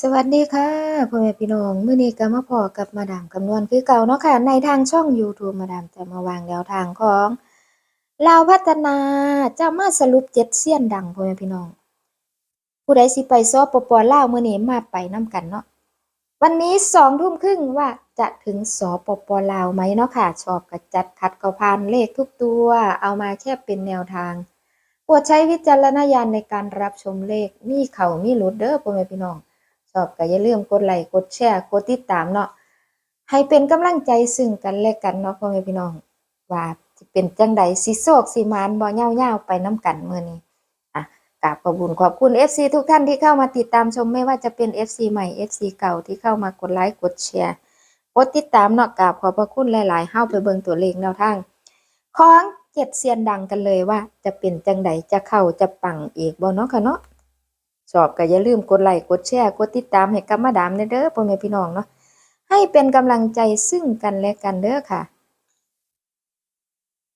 สวัสดีค่ะพ่อแม่พี่น้องมื้อนี้ก็มาพอกับมาดามคำนวณคือเก่าเนาะค่ะในทางช่อง YouTube มาดามจะมาวางแนวทางของลาวพัฒนาจะมาสรุปเจ็ดเซียนดังพ่อแม่พี่น้อง ผู้ใดสิไปสปปลาวมื้อนี้มาไปนํกันเนาะวันนี้สองทุ่มครึ่งว่าจะถึงสปปลาวไหมเนาะค่ะ ชอบกระจัดคัดก็ผ่านเลขทุกตัว เอามาแค่เป็นแนวทางโปรดใช้วิจารณญาณในการรับชมเลขมีเขามีหลุดเด้อพ่อแม่พี่น้อง ชอบก็อย่าลืมกดไลค์กดแชร์กดติดตามเนาะให้เป็นกำลังใจซึ่งกันและกันเนาะพ่อแม่พี่น้อง ว่าสิเป็นจังใดสิโศกสิมานบ่เย่าวๆไปน้ำกันเมื้อนี้อะกราบขอบคุญขอบคุณ FC ทุกท่านที่เข้ามาติดตามชมไม่ว่าจะเป็น FC ใหม่ FC เก่าที่เข้ามากดไลค์กดแชร์กดติดตามเนาะกราบขอบพระคุณหลายๆเฮาไปเบิ่งตัวเลขแนวทางของเจ็ดเซียนดังกันเลยว่า จะเป็นจังใดจะเข้าจะปังอีกบ่เนาะค่ะเนาะ ชอบก็อย่าลืมกดไลค์กดแชร์กดติดตามให้กับมาดามเด้อพ่อแม่พี่น้องเนาะให้เป็นกำลังใจซึ่งกันและกันเด้อค่ะ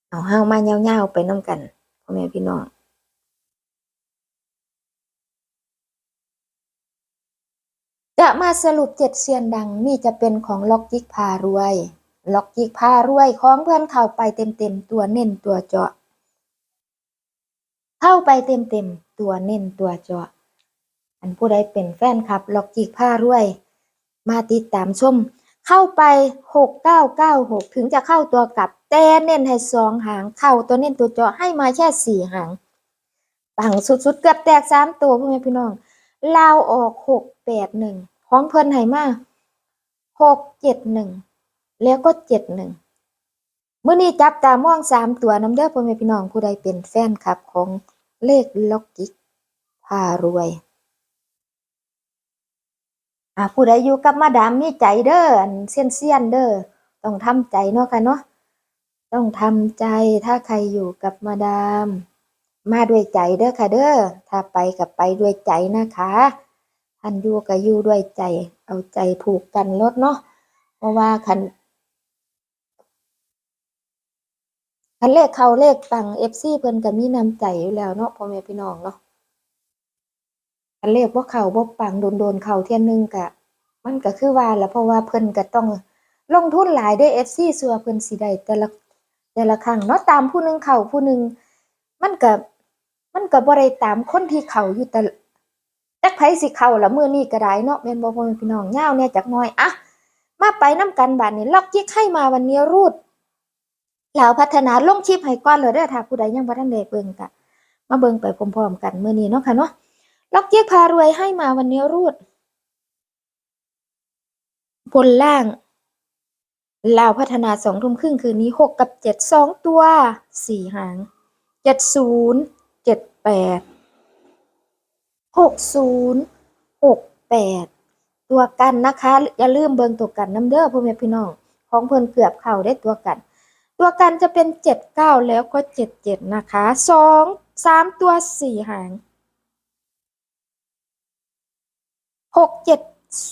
เอาเฮาวมายาๆไปน้ำกันพ่อแม่พี่น้องจะมาสรุปเจ็ดเซียนดังนี่จะเป็นของล็อกยิกพารวย ล็อกยิกพารวยของเพื่อนเข้าไปเต็มๆตัวเน้นตัวเจาะ เข้าไปเต็มๆตัวเน้นตัวเจาะ อันผู้ใดเป็นแฟนคลับล็อกจิกผ้ารวย มาติดตามชม เข้าไปหกเก้าเก้าหกถึงจะเข้าตัวกลับ แต่เน้นให้สองหางเข้าตัวเน้นตัวจาะให้มาแค่สี่หางปังสุดๆ เกือบแตกสามตัวพ่อแม่พี่น้องลาวออกหกแปดหนึ่งของเพิ่นให้มาหกเจ็ดหนึ่งแล้วก็เจ็ดหนึ่งเมื่อนี้จับตามองสามตัวน้ำเด้อพ่อแม่พี่น้องผู้ใดเป็นแฟนคลับของเลขล็อกจิกพารวย อ่าผู้ใดอยู่กับมาดามมีใจเด้อเซียนเซียนเด้อต้องทำใจเนาะค่ะเนาะต้องทำใจถ้าใครอยู่กับมาดาม มาด้วยใจเด้อค่ะเด้อถ้าไปกับไปด้วยใจนะคะท่านอยู่ก็อยู่ด้วยใจ เอาใจผูกกันรถเนาะเพราะว่าคันคันเลขเขาเลขปัง FC เพิ่นก็มีน้ำใจอยู่แล้วเนาะพ่อแม่พี่น้องเนาะ อันเลขบ่เขาบ่ปังโดนๆเขาเที่ยหนึงก็มันก็คือว่าแหละเพราะว่าเพิ่นก็ต้องลงทุนหลายเด้ FC สัวเพิ่นสิได้แต่ละแต่ละครั้งเนาะตามผู้หนึงเขาผู้หนึงมันก็มันก็บ่ได้ตามคนที่เขาอยู่แต่จักไผสิเขาละมื้อนี้ก็ได้เนาะแม่นบ่พ่อพี่น้องยาวแน่จักหน่อยอะมาไปนํกันบัดนี้ล็อกยิกให้มาวันนี้รูดลาวพัฒนาลงคลิปให้ก่อนเลยเด้อถ้าผู้ใดยังบ่ทันได้เบิ่งก็มาเบิ่งไปพร้อมๆกันมื้อนี้เนาะค่ะเนาะ ล็อกเกียกพารวยให้มาวันนี้รูด บนล่าง ลาวพัฒนาสองทุ่มครึ่งคืนนี้หกกับเจ็ดสองตัวสี่หางเจ็ดศูนย์เจ็ดแปดหกศูนย์หกแปดตัวกันนะคะ อย่าลืมเบิงตัวกันน้ำเด้อพ่อแม่พี่น้องของเพิ่นเกือบเข้าได้ตัวกัน ตัวกันจะเป็นเจ็ดเก้าแล้วก็เจ็ดเจ็ดนะคะสองสามตัวสี่หาง หกเจ็ด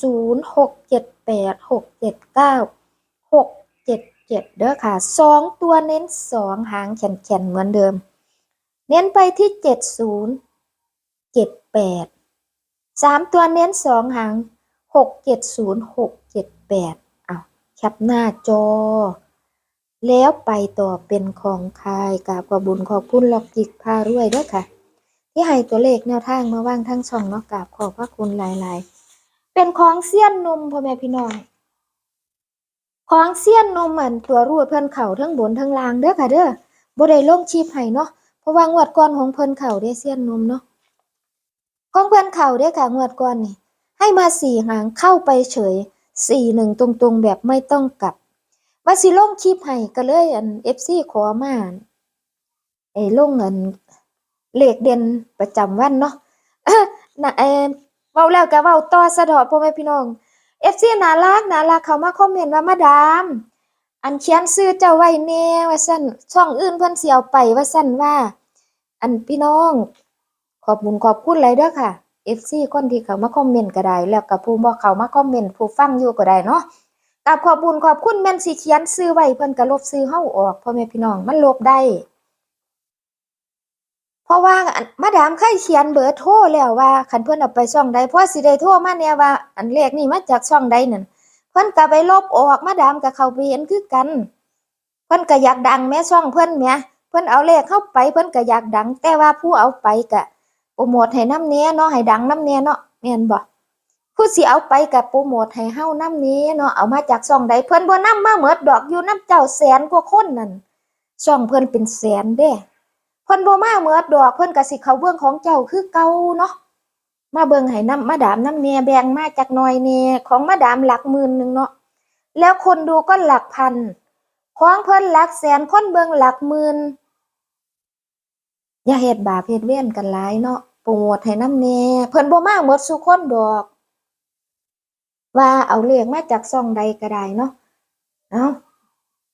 ศูนย์หกเจ็ดแปดหกเจ็ดเก้าหกเจ็ดเจ็ดเด้อค่ะสองตัวเน้นสองหางแขนๆเหมือนเดิม เน้นไปที่เจ็ดศูนย์เจ็ดแปดสามตัวเน้นสองหางหกเจ็ดศูนย์หกเจ็ดแปดเอาแคปหน้าจอ แล้วไปต่อเป็นของคายกาบขอบบุญขอบคุณล็อกจิกพารวยเด้วยค่ะ ที่ให้ตัวเลขแนวทางมาว่างทั้งช่องเนาะกราบขอบพระคุณหลายๆ เป็นของเสี้ยนนมพ่อแม่พี่น้องของเสี้ยนนมเหมือนตัวรูดเพิ่นเข่าทั้งบนทั้งล่างเด้อค่ะเด้อบ่ได้ลงชีพให้เนาะเพราะว่างวดก่อนของเพิ่นเข่าได้เสี้ยนนมเนาะของเพิ่นเข่าได้อค่ะงวดก่อนนี่ให้มาสี่หางเข้าไปเฉยสี่หนึ่งตรงๆแบบไม่ต้องกลับว่าสิลงคลิปให้ก็เลยอัน FC ขอมาไอ้ลงอัน เลขเด่นประจำวันเนาะนะเออเว้าแล้วก็เว้าต่อสะดอพ่อแม่พี่น้อง FC น่ารักน่ารักเขามาคอมเมนต์ว่ามาดาม อันเขียนชื่อเจ้าไว้แน่ว่าซั่นช่องอื่นเพิ่นเสิเอาไปว่าซั่นว่า อันพี่น้อง ขอบคุญขอบคุณหลยเด้อค่ะ FC คนที่เขามาคอมเมนต์ก็ได้แล้วก็ผู้บ่เขามาคอมเมนต์ผู้ฟังอยู่ก็ได้เนาะกับขอบคุญขอบคุณแม่นสิเขียนชื่อไว้เพิ่นก็ลบชื่อเฮาออกพ่อแม่พี่น้องมันลบได้ เพราะว่ามาดามเคยเขียนเบอร์โทรแล้วว่าคันเพิ่อนเอาไปช่องใดเพราะสิได้โทรมาเนี่ยว่า อันเลขนี่มาจากช่องใดนั่นเพิ่อนก็ไปลบออกมาดามก็เขาไปเห็นคือกัน เพิ่อนก็อยากดังแม่ช่องเพิ่อนแหมเพิ่อนเอาเลขเข้าไปเพิ่อนก็อยากดัง แต่ว่าผู้เอาไปก็โปรโมทให้น้ำเนี้ยเนาะให้ดังน้ำเนี้ยเนาะแม่นบ่ผู้สิเอาไปก็โปรโมทให้เฮ้าน้ำนี้เนาะเอามาจากช่องใดเพิ่อนบ่น้ำมาหมดดอกอยู่น้ำเจ้าแสนกว่าคนนั่นช่องเพิ่อนเป็นแสนเด้ เพิ่นบ่มาเมิดดอกเพิ่นก็สิเขาเบิ่งของเจ้าคือเก่าเนาะมาเบิ่งให้น้ำมาดามน้ำแหน่แบ่งมาจากหน่อยแหน่ของมาดามหลักหมื่นหนึ่งเนาะแล้วคนดูก็หลักพันของเพิ่นหลักแสนคนเบิ่งหลักหมื่นอย่าเฮ็ดบาปเฮ็ดเวรกันหลายเนาะโปรโมทให้น้ำแหน่เพิ่นบ่มาเมิดซุคนดอก ว่าเอาเลขมาจากช่องใดก็ได้เนาะเอา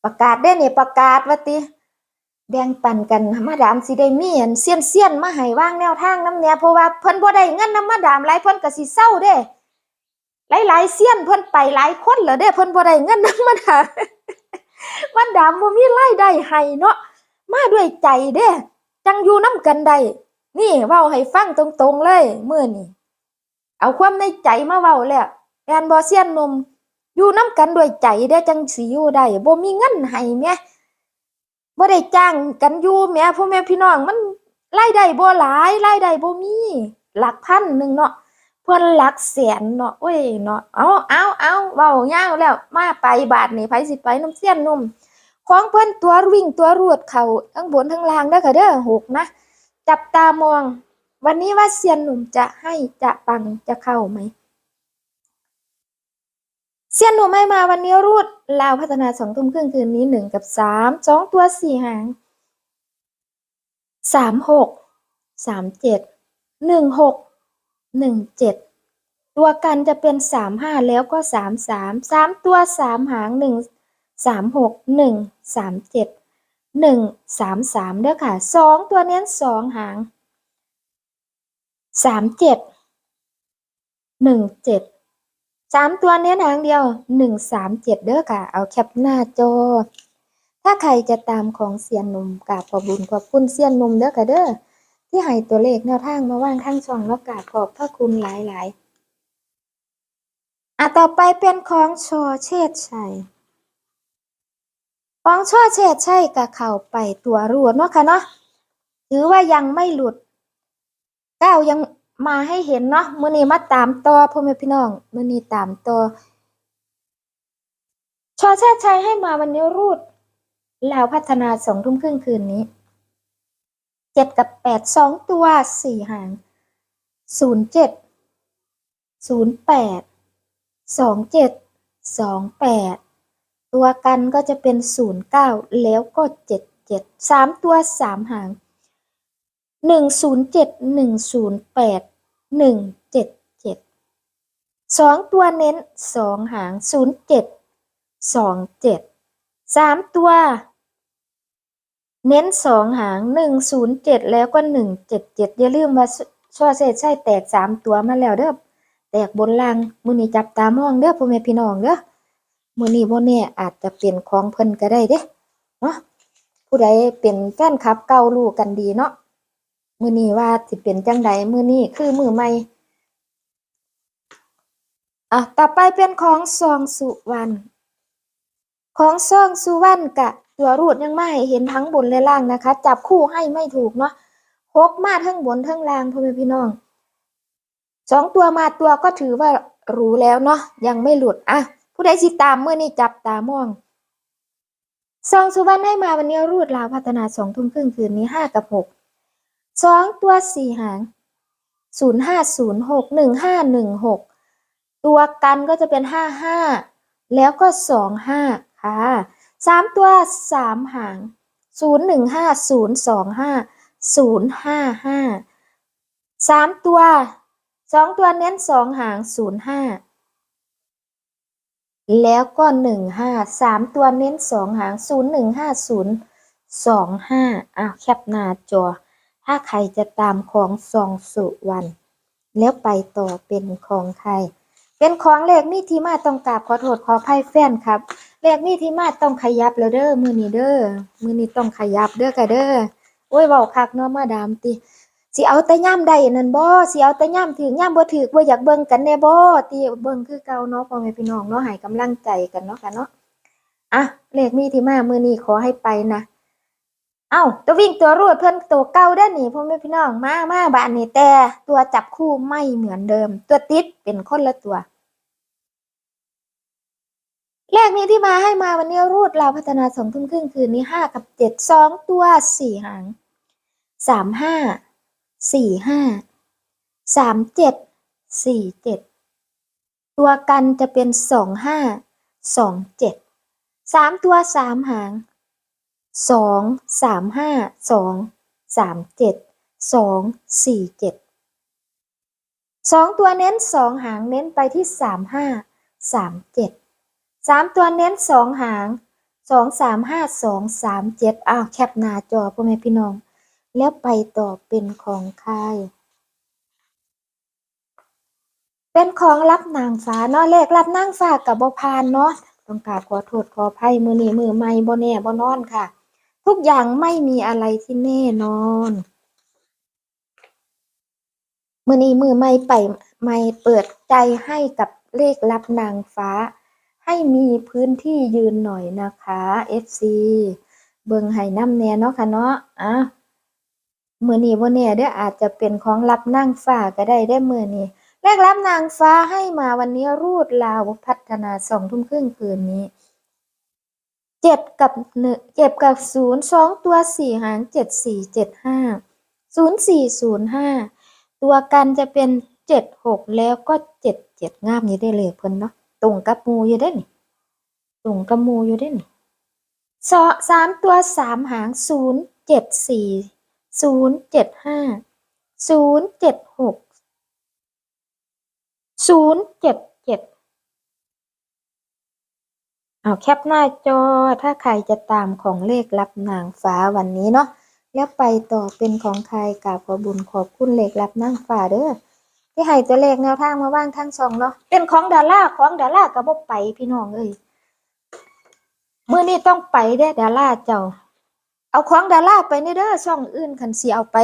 ประกาศได้นี่ยประกาศว่าติ แบ่งปันกันมาดามสิได้มีอันเซียนเซียนมาให้ว่างแนวทางน้ำแหน่เพราะว่าเพิ่นบ่ได้เงินน้ำมาดามหลายเพิ่นก็สิเศร้าเด้หลายๆเซียนเพิ่นไปหลายคนแล้วเด้เพิ่นบ่ได้เงินน้ำมาดามมาดามบ่มีรายได้ให้เนาะมาด้วยใจเด้จังอยู่นํกันได้นี่เว้าให้ฟังตรงๆเลยมื้อนี้เอาความในใจมาเว้าแล้วแม่นบ่เซียนนมอยู่นํกันด้วยใจเด้จังสิอยู่ได้บ่มีเงินให้แหม บ่ได้จ้างกันอยู่แหม่พ่อแม่พี่น้องมันรายได้บ่หลายรายได้บ่มี หลักพันหนึ่งเนาะเพิ่นหลักแสนเนาะโอ้ยเนาะเอาเอาเอาเว้ายาวแล้ว มาไปบาทนี่ไผสิไปน้ำเสียนหนุ่มของเพิ่นตัววิ่งตัวรวดเขาทั้งบนทั้งล่างเด้อค่ะเด้อหกนะ จับตามอง วันนี้ว่าเซียนหนุ่มจะให้จะปังจะเข้าไหม เซียนหนุ่มไม่มาวันนี้รูด ลาวพัฒนาสองทุ่มครึ่งคืนนี้หนึ่งกับสามสองตัวสี่หางสามหกสามเจ็ดหนึ่งหกหนึ่งเจ็ดตัวกันจะเป็นสามห้าแล้วก็สามสามสามตัวสามหางหนึ่งสามหกหนึ่งสามเจ็ดหนึ่งสามสามเด้อค่ะสองตัวเน้นสองหางสามเจ็ดหนึ่งเจ็ด สามตัวเนี้ยหางเดียวหนึ่งสามเจ็ดเด้อค่ะ เอาแคปหน้าจอ ถ้าใครจะตามของเซียนนุ่มกราบขอบบุญขอบคุณเซียนนุ่มเด้อค่ะเด้อที่ให้ตัวเลขแนวทางมาว่างทั้งช่องแล้วกราบขอบพระคุณหลายๆอะต่อไปเป็นของชอเชษชัยของชอเชษชัยกับเข่าไปตัวรวเนาะค่ะเนาะถือว่ายังไม่หลุดก้าวยัง มาให้เห็นเนาะมื้อนี้มาตามต่อพ่อแม่พี่น้องมื้อนี้ตามต่อชอชาติชัยให้มาวันนี้รูดลาวพัฒนาสองทุ่มครึ่งคืนนี้เจ็ดกับแปดสองตัวสี่หางศูนย์เจ็ดศูนย์แปดสองเจ็ดสองแปดตัวกันก็จะเป็นศูนย์เก้าแล้วก็เจ็ดเจ็ดสามตัวสามหางหนึ่งศูนย์เจ็ดหนึ่งศูนย์แปด หนึ่งเจ็ดเจ็ดสองตัวเน้นสองหางศูนย์เจ็ดสองเจ็ดสามตัว เน้นสองหางหนึ่งศูนย์เจ็ดแล้วก็หนึ่งเจ็ดเจ็ดอย่าลืมว่าช่อเศษใช่แตกสามตัวมาแล้วเด้อแตกบนล่างมือนี้จับตามองเด้อพ่อแม่พี่น้องเด้อมือนี้โมเนี่ยอาจจะเปลี่ยนของเพิ่นก็ได้เด้เนาะผู้ใดเป็นแฟนคลับเก่ารู้กันดีเนาะ มือนี้ว่าสิเป็นจังใดมือนี้คือมือใหม่อะต่อไปเป็นของซองสุวรรณของซองสุวรรณกะ ตัวรูดยังไม่เห็นทั้งบนและล่างนะคะ จับคู่ให้ไม่ถูกเนาะพกมาทั้งบนทั้งล่างพ่อแม่พี่น้องสองตัวมาตัวก็ถือว่ารู้แล้วเนาะยังไม่หลุดอะผู้ใดสิตามเมื่อนี้จับตามองซองสุวรรณให้มาวันนี้รูดลาวพัฒนาสองทุ่มครึ่งคืนนี้ห้ากับหก สองตัวสี่หางศูนย์ห้าศูนย์หกหนึ่งห้าหนึ่งหกตัวกันก็จะเป็นห้าห้าแล้วก็สองห้าค่ะสามตัวสามหางศูนย์หนึ่งห้าศูนย์สองห้าศูนย์ห้าห้าสามตัวสองตัวเน้นสองหางศูนย์ห้าแล้วก็หนึ่งห้าสามตัวเน้นสองหางศูนย์หนึ่งห้าศูนย์สองห้าอ้าวแคปหน้าจอ ถ้าใครจะตามของซองสุวรรณแล้วไปต่อเป็นของใคร เป็นของเลขมีที่มาต้องกราบขอโทษขออภัยแฟนครับ เลขมีที่มาต้องขยับแล้วเด้อมือนี้เด้อมือนี้ต้องขยับเด้อค่ะเด้อโอ้ยเว้าคักเนาะมาดามติสิเอาแต่ย่ำใดนั่นบ่สิเอาแต่ย่ำถึกย่ำบ่ถึกบ่อยากเบิ่งกันแน่บ่ติเบิ่งคือเก่าเนาะพ่อแม่พี่น้องเนาะให้กำลังใจกันเนาะค่ะเนาะอะเลขมีที่มามือนี้ขอให้ไปนะ เอ้าตัววิ่งตัวรูดเพิ่นตัวเก่าได้อนี่พ่อแม่พี่น้องมามาบ้านนี้แต่ตัวจับคู่ไม่เหมือนเดิม ตัวติดเป็นคนละตัวเลขนี้ที่มาให้มาวันนี้รูดเราพัฒนาสองทุ่มครึ่งคืนนี้ห้ากับเจ็ดสองตัวสี่หางสามห้าสี่ห้าสามเจ็ดสี่เจ็ดตัวกันจะเป็นสองห้าสองเจ็ดสามตัวสามหาง สองสามห้าสองสามเจ็ดสองสี่เจ็ดสองตัวเน้นสองหางเน้นไปที่สามห้าสามเจ็ดสามตัวเน้นสองหางสองสามห้าสองสามเจ็ดอ้าวแคปหน้าจอพ่อแม่พี่น้อง แล้วไปต่อเป็นของใครเป็นของรับนางฟ้าเนาะเลขรับนางฟ้ากับบพานเนาะต้องกราบขอโทษขออภัยมือนี้มือไม่บ่แน่บ่นอนค่ะ ทุกอย่างไม่มีอะไรที่แน่นอนมือนี้มือไม่ไปไม่เปิดใจให้กับเลขรับนางฟ้า ให้มีพื้นที่ยืนหน่อยนะคะ FC เบิงให้น้ำแน่เนาะค่ะเนาะอะมื้อนี้บ่แน่เด้ออาจจะเป็นของรับนางฟ้าก็ได้ได้อมื้อนี้เลขรับนางฟ้าให้มาวันนี้รูดลาวพัฒนาสองทุ่มครึ่งคืนนี้ เจ็ดกับหนึ่งเจ็บกับศูนย์สองตัวสี่หางเจ็ดสี่เจ็ดห้าศูนย์สี่ศูนย์ห้าตัวกันจะเป็นเจ็ดหกแล้วก็เจ็ดเจ็ดงามอยู่ได้เลยเพิ่นเนาะตรงกับมูอยู่ได้นี่ตรงกับมูอยู่ได้นี่สอสามตัวสามหางศูนย์เจ็ดสี่ศูนย์เจ็ดห้าศูนย์เจ็ดหกศูนย์เจ็ด เอาแคปหน้าจอถ้าใครจะตามของเลขรับนางฟ้าวันนี้เนาะแล้วไปต่อเป็นของใครกราบขอบุญขอบคุณเลขรับนางฟ้าเด้อที่ให้ตัวเลขแนวทางมาว่างทั้งสองเนาะเป็นของดาราของดาราก็บ่ไปพี่น้องเอ้ยมื้อนี้ต้องไปเด้อดาราเจ้า เอาของดาราไปในเด้อช่องอื่นคันสิเอาไป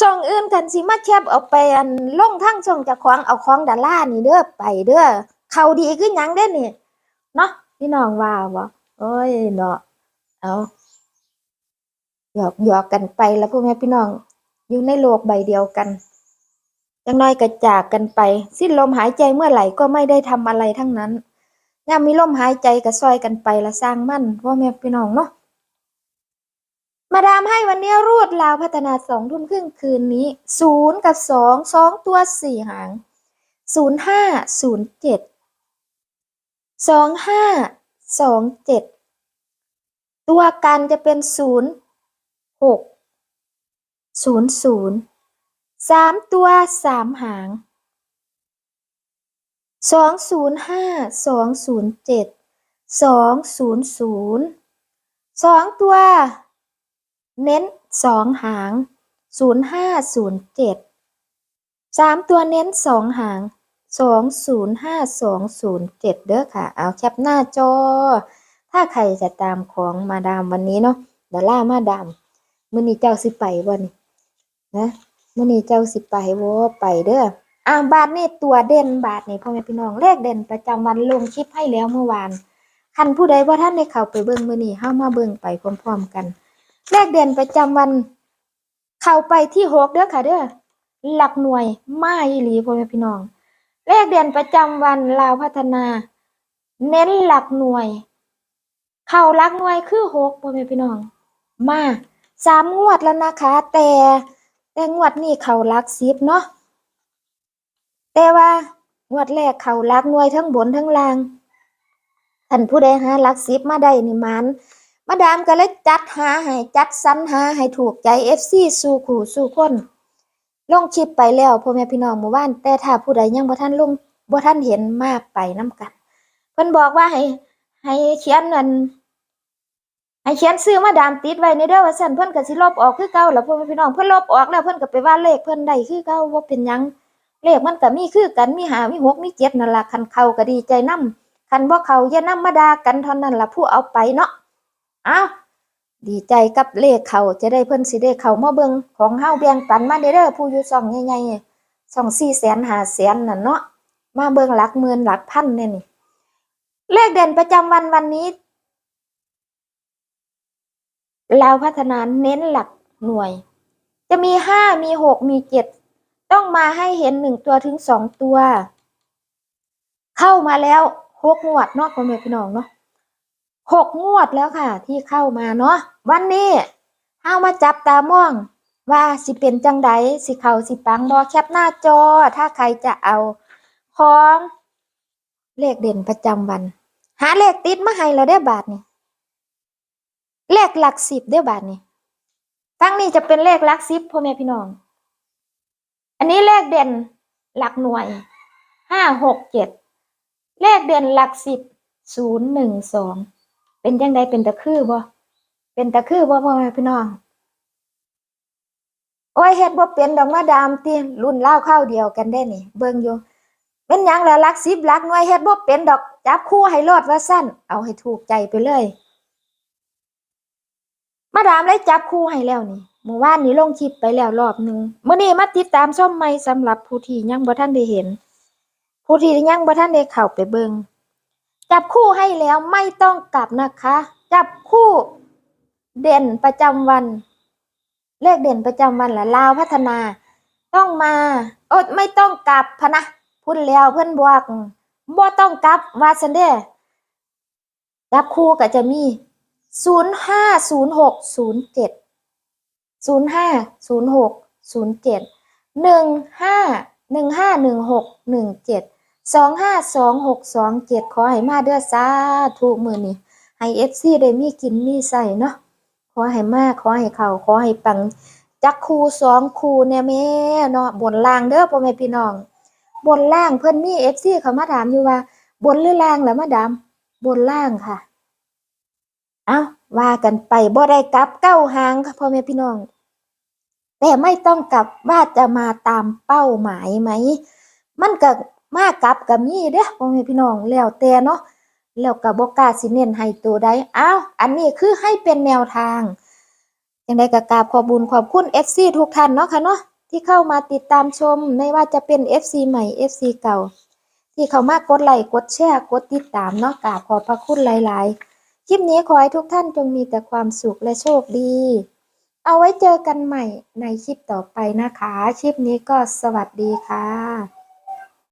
ช่องอื่นคันสิมาแคบเอาไปอันลงทั้งช่องเจ้างเอาของดารานี่เด้อไปเด้อ เขาดีคือหยังเด้นี่เนาะพี่น้องว่าบ่โอ้ยเนาะเอาหยอกหยอกกันไปแล้วพ่อแม่พี่น้อง อยู่ในโลกใบเดียวกันจังน้อยก็จากกันไป สิ้นลมหายใจเมื่อไหร่ก็ไม่ได้ทำอะไรทั้งนั้นยามมีลมหายใจก็ซอยกันไปละสร้างมั่นพ่อแม่พี่น้องเนาะมาดามให้วันนี้รูดลาวพัฒนาสองทุ่มครึ่งคืนนี้ศูนย์กับสองสองตัวสี่หางศูนย์ห้าศูนย์เจ็ด สองห้าสองเจ็ดตัวกันจะเป็นศูนย์หกศูนย์ศูนย์สามตัวสามหางสองศูนย์ห้าสองศูนย์เจ็ดสองศูนย์ศูนย์สองตัว เน้นสองหางศูนย์ห้าศูนย์เจ็ดสามตัวเน้นสองหาง สองศูนย์ห้าสองศูนย์เจ็ดเด้อค่ะ เอาแคปหน้าจอ ถ้าใครจะตามของมาดามวันนี้เนาะเดี๋ยวล่ามาดามมื้อนี้เจ้าสิไปบ่นี่นะมื้อนี้เจ้าสิไปบ่ไปเด้ออ่าบาทนี่ตัวเด่นบาทนี่พ่อแม่พี่น้องเลขเด่นประจำวันลงคลิปให้แล้วเมื่อวานคันผู้ใดบ่าท่านได้เข้าไปเบิ่งมื้อนี้เฮามาเบิ่งไปพร้อมๆกัน เลขเด่นประจำวัน เข้าไปที่หกเด้อค่ะเด้อหลักหน่วยมาอีหลีพ่อแม่พี่น้อง เลขเด่นประจำวันลาวพัฒนา เน้นหลักหน่วย เข้าหลักหน่วยคือหกพ่อแม่พี่น้อง มาสามงวดแล้วนะคะ แต่แต่งวดนี้เขาหลักสิบเนาะแต่ว่างวดแรกเขาหลักหน่วยทั้งบนทั้งล่างท่านผู้ใดหาหลักสิบมาได้นี่มันมาดามก็เลยจัดหาให้จัดสรรหาให้ถูกใจ FC สู่ขู่สู่คน ลงคลิปไปแล้วพ่อแม่พี่น้องหมู่บ้าน แต่ถ้าผู้ใดยังบ่ทันลงบ่ทันเห็นมาไปน้ำกัน เพิ่นบอกว่าให้ ให้เขียนนั่นให้เขียนซื้อมาดามติดไว้ในเด้อว่าซั่นเพิ่นก็สิลบออกคือเก่าแล่ะพ่อแม่พี่น้องเพิ่นลบออกแล้วเพิ่นก็ไปว่าเลขเพิ่นได้คือเก่าบ่าเป็นหยังเลขมันก็มีคือกันมี5มี6มี7นั่นล่ะคันเขาก็ดีใจนํคันบ่เขาอย่านำมาด่ากันเท่านั้นล่ะผู้เอาไปเนาะเอ้า ดีใจกับเลขเขาจะได้เพิ่นสิได้เขามาเบิงของเฮาแบ่งปันมาเด้อผู้อยู่ช่องใหญ่ๆช่อง4แสน5แสนน่ะเนาะมาเบิงหลักหมื่นหลักพันเนี่ยนี่เลขเด่นประจำวันวันนี้ลาพัฒนาเน้นหลักหน่วย จะมีห้ามีหกมีเจ็ดต้องมาให้เห็นหนึ่งตัวถึงสองตัว เข้ามาแล้วหกงวดนาะพ่อแม่พี่น้องเนาะ หกงวดแล้วค่ะ ที่เข้ามาเนาะวันนี้เฮามาจับตามอง ว่าสิเป็นจังใดสิเขาสิปังบอแคปหน้าจอ ถ้าใครจะเอาของเลขเด่นประจำวัน หาเลขติดมาให้เราได้บาทนี่เลขหลักสิบได้บาทนี่ฟังนี่จะเป็นเลขหลักสิบพ่อแม่พี่น้อง อันนี้เลขเด่นหลักหน่วยห้าหกเจ็ดเลขเด่นหลักสิบศูนย์หนึ่งสอง เป็นจังใดเป็นตะคือบ่เป็นตะคือบ่พ่อแม่พี่น้อง โอ้ยเฮ็ดบ่เป็นดอกมาดามติรุ่นเล่าข้าวเดียวกันได้นี่ เบิ่งอยู่เป็นหยังล่ะหลักสิบลักหน่วยเฮ็ดบ่เป็นดอกจับคู่ให้รอดว่าสั้นเอาให้ถูกใจไปเลย มาดามได้จับคู่ให้แล้วนี่เมื่อวานนี้ลงคลิปไปแล้วรอบหนึงมื้อนี้มาติดตามชมใหม่สำหรับผู้ที่ยังบ่ทันได้เห็น ผู้ที่ยังบ่ทันได้เข้าไปเบิ่ง จับคู่ให้แล้วไม่ต้องกลับนะคะ จับคู่เด่นประจำวัน เลขเด่นประจำวันละลาวพัฒนา ต้องมาโอ๊ไม่ต้องกลับพะนะพุ่นแล้วเพื่อนบอกบ่ต้องกลับว่าซันเด้จับคู่ก็จะมีศูนย์ห้าศูนย์หกศูนย์เจ็ดศูนย์ห้าศูนย์หกศูนย์เจ็ดหนึ่งห้าหนึ่งห้าหนึ่งหกหนึ่งเจ็ด สองห้าสองหกสองเจ็ดขอให้มาเด้อสาธุมือนี่ให้เอฟซีได้มีกินมีใส่เนาะขอให้มากขอให้เขาขอให้ปังจักคูสองคูเนี่ยแม่เนาะบนล่างเด้อพ่อแม่พี่น้อง บนล่างเพิ่อนมีเอฟซีเขามาถามอยู่ว่า บนหรือล่างแล้วมาดามบนล่างค่ะ เอ้าว่ากันไปบ่ได้กลับเก้าหางค่ะพ่อแม่พี่น้อง แต่ไม่ต้องกลับว่าจะมาตามเป้าหมายไหม มันก็ มากลับกับมีเด้อพ่อแม่พี่น้องแล้วแต่เนาะแล้วก็บอกกาสิเน้นให้ตัวใดอ้าวอันนี้คือให้เป็นแนวทางอย่างไรก็กราบขอบุญขอบคุณ FC ทุกท่านเนาะค่ะเนาะที่เข้ามาติดตามชมไม่ว่าจะเป็น FC ใหม่ FC เก่า ที่เข้ามากดไลค์กดแชร์กดติดตามเนาะกราบขอบพระคุณหลาย ๆ คลิปนี้ขอให้ทุกท่านจงมีแต่ความสุขและโชคดี เอาไว้เจอกันใหม่ในคลิปต่อไปนะคะ คลิปนี้ก็สวัสดีค่ะ